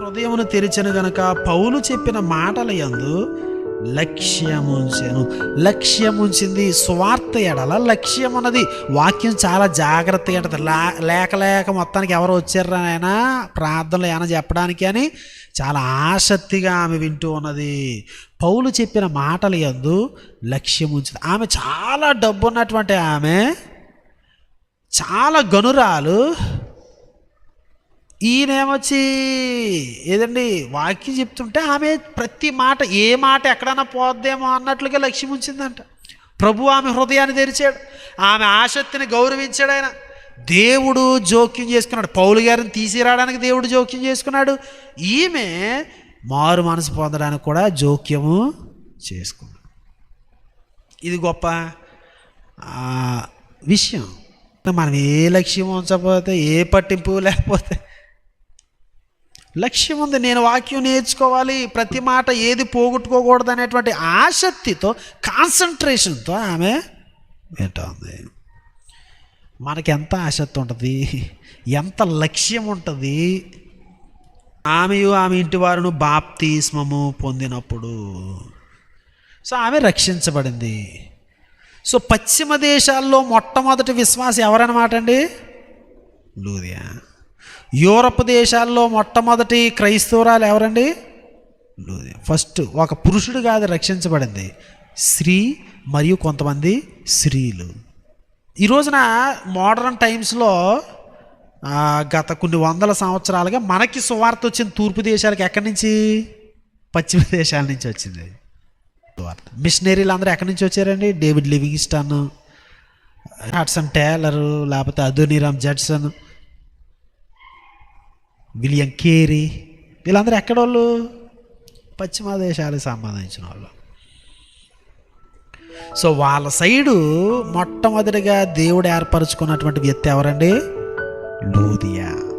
హృదయమును తెరిచిన గనక పౌలు చెప్పిన మాటల యందు లక్ష్యముంచెను లక్ష్యముంచింది స్వార్థ ఎడల లక్ష్యం అన్నది వాక్యం చాలా జాగ్రత్తగా ఉంటుంది. లేక లేక మొత్తానికి ఎవరు వచ్చారా ఆయన ప్రార్థనలు ఏమైనా చెప్పడానికి అని చాలా ఆసక్తిగా ఆమె వింటూ ఉన్నది. పౌలు చెప్పిన మాటలు యందు లక్ష్యం ఉంచింది. ఆమె చాలా డబ్బు ఉన్నటువంటి ఆమె. చాలా గనురాలు. ఈయనేమొచ్చి ఏదండి వాక్యం చెప్తుంటే ఆమె ప్రతి మాట ఏ మాట ఎక్కడైనా పోద్దేమో అన్నట్లుగా లక్ష్యం ఉంచిందంట. ప్రభు ఆమె హృదయాన్ని తెరిచాడు. ఆమె ఆసక్తిని గౌరవించాడు ఆయన. దేవుడు జోక్యం చేసుకున్నాడు. పౌలు గారిని తీసిరావడానికి దేవుడు జోక్యం చేసుకున్నాడు. ఈమె మారు మనసు పొందడానికి కూడా జోక్యము చేసుకున్నాడు ఇది గొప్ప విషయం. మనం ఏ లక్ష్యం ఉంచకపోతే ఏ పట్టింపు లేకపోతే. లక్ష్యం ఉంది నేను వాక్యం నేర్చుకోవాలి ప్రతి మాట ఏది పోగొట్టుకోకూడదు అనేటువంటి ఆసక్తితో కాన్సన్ట్రేషన్తో ఆమె వింటుంది. మనకి ఎంత ఆసక్తి ఉంటుంది ఎంత లక్ష్యం ఉంటుంది. ఆమెయు ఆమె ఇంటి వారును బాప్తిస్మము పొందినప్పుడు. సో ఆమె రక్షించబడింది. సో పశ్చిమ దేశాల్లో మొట్టమొదటి విశ్వాసం ఎవరన్నమాట అండి లూదియా. యూరప్ దేశాల్లో మొట్టమొదటి క్రైస్తవురాలు ఎవరండి? లూదియా. ఫస్ట్ ఒక పురుషుడు కాదు రక్షించబడింది. స్త్రీ మరియు కొంతమంది స్త్రీలు. ఈ రోజున మోడర్న్ టైమ్స్లో గత కొన్ని వందల సంవత్సరాలుగా మనకి సువార్త వచ్చిన తూర్పు దేశాలకు ఎక్కడి నుంచి? పశ్చిమ దేశాల నుంచి వచ్చింది. మిషనరీలు అందరూ ఎక్కడి నుంచి వచ్చారండి? డేవిడ్ లివింగ్స్టన్ హాట్సన్ టేలరు లేకపోతే అధునిరామ్ జడ్సన్ విలియం కేరీ. వీళ్ళందరూ ఎక్కడోళ్ళు? పశ్చిమ దేశాలకు సంబంధించిన వాళ్ళు. సో వాళ్ళ సైడు మొట్టమొదటిగా దేవుడు ఏర్పరచుకున్నటువంటి వ్యక్తి ఎవరండి? లూదియా.